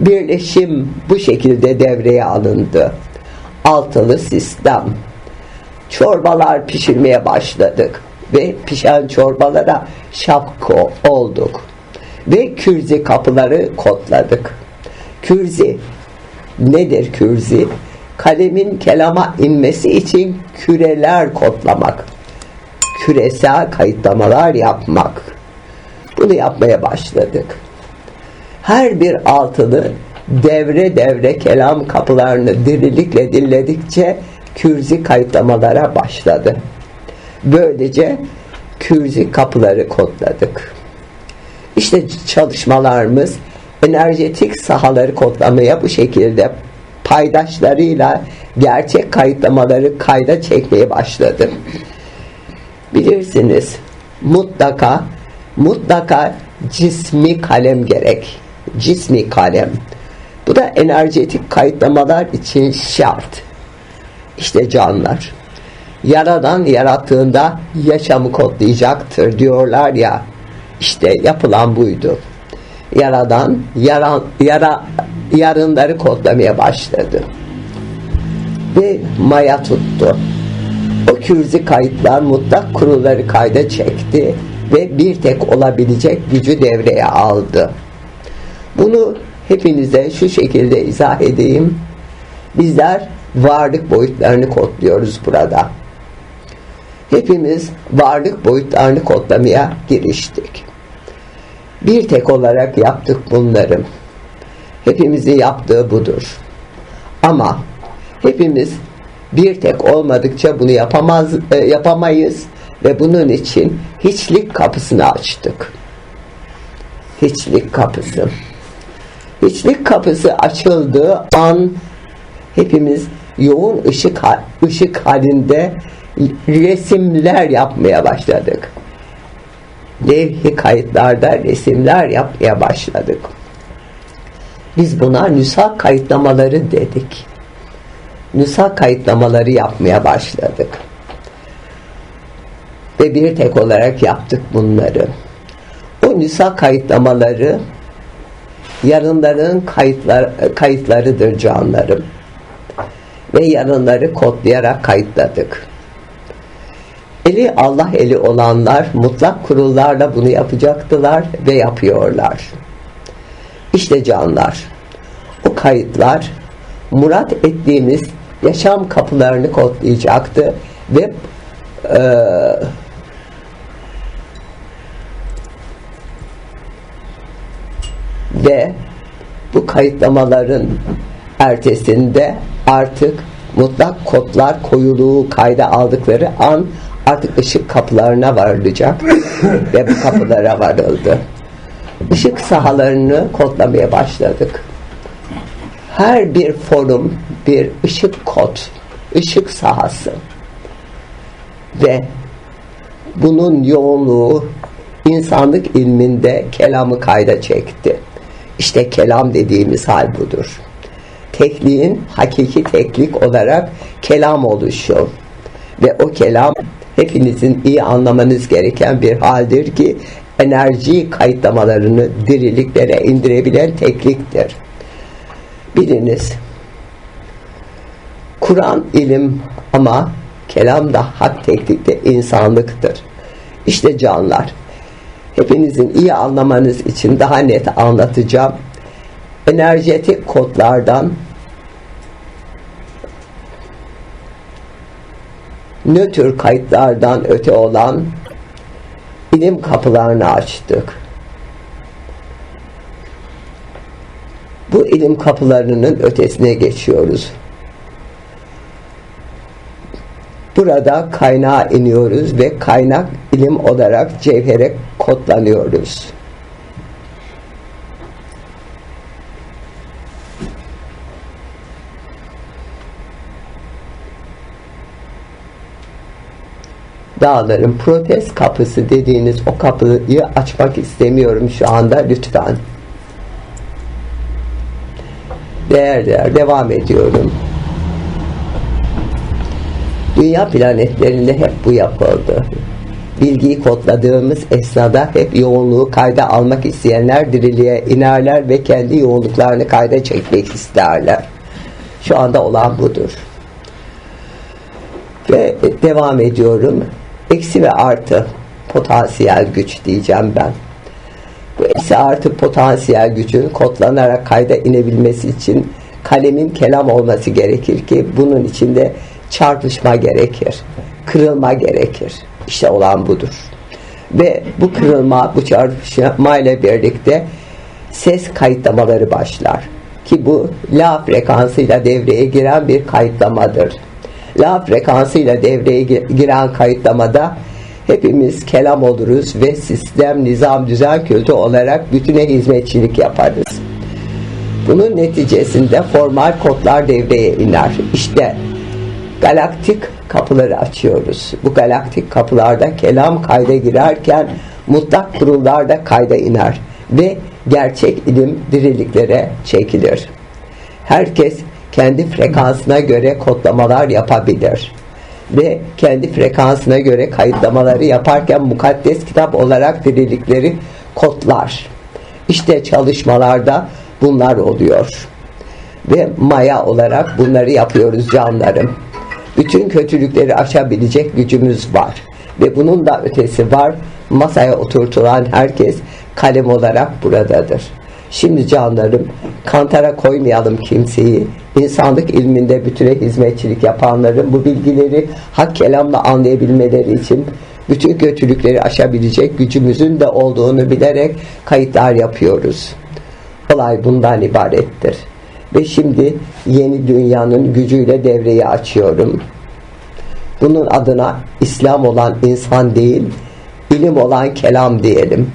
Birleşim bu şekilde devreye alındı. Altılı sistem. Çorbalar pişirmeye başladık ve pişen çorbalara şapko olduk. Ve kürzi kapıları kodladık. Kürzi nedir kürzi? Kalemin kelama inmesi için küreler kodlamak. Küresel kayıtlamalar yapmak. Bunu yapmaya başladık. Her bir altılı devre devre kelam kapılarını dirilikle dinledikçe kürzi kayıtlamalara başladı. Böylece kürzi kapıları kodladık. İşte çalışmalarımız enerjetik sahaları kodlamaya bu şekilde paydaşlarıyla gerçek kayıtlamaları kayda çekmeye başladı. Bilirsiniz mutlaka mutlaka cismi kalem gerek. Cismi kalem. Bu da enerjetik kayıtlamalar için şart. İşte canlar. Yaradan yarattığında yaşamı kodlayacaktır diyorlar ya. İşte yapılan buydu. Yaradan yara, yara, yarınları kodlamaya başladı. Ve maya tuttu. O kürzi kayıtlar mutlak kuruları kayda çekti ve bir tek olabilecek gücü devreye aldı. Bunu hepinize şu şekilde izah edeyim. Bizler varlık boyutlarını kodluyoruz burada. Hepimiz varlık boyutlarını kodlamaya giriştik. Bir tek olarak yaptık bunları. Hepimizin yaptığı budur. Ama hepimiz bir tek olmadıkça bunu yapamaz e, yapamayız ve bunun için hiçlik kapısını açtık. Hiçlik kapısı. Hiçlik kapısı açıldığı an hepimiz yoğun ışık ışık halinde resimler yapmaya başladık. Levhi kayıtlarda resimler yapmaya başladık. Biz buna nüsa kayıtlamaları dedik. Nüsa kayıtlamaları yapmaya başladık. Ve bir tek olarak yaptık bunları. O nüsa kayıtlamaları yarınların kayıtlar, kayıtlarıdır canlarım. Ve yarınları kodlayarak kayıtladık. Eli Allah eli olanlar mutlak kurullarla bunu yapacaktılar ve yapıyorlar. İşte canlar, o kayıtlar murat ettiğimiz yaşam kapılarını kodlayacaktı ve e, ve bu kayıtlamaların ertesinde artık mutlak kodlar koyuluğu kayda aldıkları an artık ışık kapılarına varılacak ve bu kapılara varıldı. Işık sahalarını kodlamaya başladık. Her bir forum bir ışık kod, ışık sahası ve bunun yoğunluğu insanlık ilminde kelamı kayda çekti. İşte kelam dediğimiz hal budur. Tekliğin hakiki teklik olarak kelam oluşuyor. Ve o kelam hepinizin iyi anlamanız gereken bir haldir ki enerji kayıtlamalarını diriliklere indirebilen tekliktir. Biliniz Kur'an ilim ama kelam da hak teklikte insanlıktır. İşte canlar hepinizin iyi anlamanız için daha net anlatacağım. Enerjetik kodlardan nötr kayıtlardan öte olan ilim kapılarını açtık. Bu ilim kapılarının ötesine geçiyoruz. Burada kaynağa iniyoruz ve kaynak ilim olarak cevhere kodlanıyoruz. dağların protest kapısı dediğiniz o kapıyı açmak istemiyorum şu anda lütfen. Değer değer devam ediyorum. Dünya planetlerinde hep bu yapıldı. bilgiyi kodladığımız esnada hep yoğunluğu kayda almak isteyenler diriliğe inerler ve kendi yoğunluklarını kayda çekmek isterler. Şu anda olan budur. Ve devam ediyorum. Eksi ve artı potansiyel güç diyeceğim ben. Bu eksi artı potansiyel gücün kodlanarak kayda inebilmesi için kalemin kelam olması gerekir ki bunun içinde çarpışma gerekir. Kırılma gerekir. İşte olan budur. Ve bu kırılma, bu çarpışma ile birlikte ses kayıtlamaları başlar. Ki bu la frekansıyla devreye giren bir kayıtlamadır. La frekansıyla devreye giren kayıtlamada hepimiz kelam oluruz ve sistem, nizam, düzen kültü olarak bütüne hizmetçilik yaparız. Bunun neticesinde formal kodlar devreye iner. İşte galaktik kapıları açıyoruz. Bu galaktik kapılarda kelam kayda girerken mutlak kurullar da kayda iner ve gerçek ilim diriliklere çekilir. Herkes kendi frekansına göre kodlamalar yapabilir ve kendi frekansına göre kayıtlamaları yaparken mukaddes kitap olarak dirilikleri kodlar. İşte çalışmalarda bunlar oluyor. Ve maya olarak bunları yapıyoruz canlarım. Bütün kötülükleri aşabilecek gücümüz var. Ve bunun da ötesi var. Masaya oturtulan herkes kalem olarak buradadır. Şimdi canlarım kantara koymayalım kimseyi. İnsanlık ilminde bütüne hizmetçilik yapanların bu bilgileri hak kelamla anlayabilmeleri için bütün kötülükleri aşabilecek gücümüzün de olduğunu bilerek kayıtlar yapıyoruz. Olay bundan ibarettir. Ve şimdi yeni dünyanın gücüyle devreyi açıyorum. Bunun adına İslam olan insan değil, ilim olan kelam diyelim.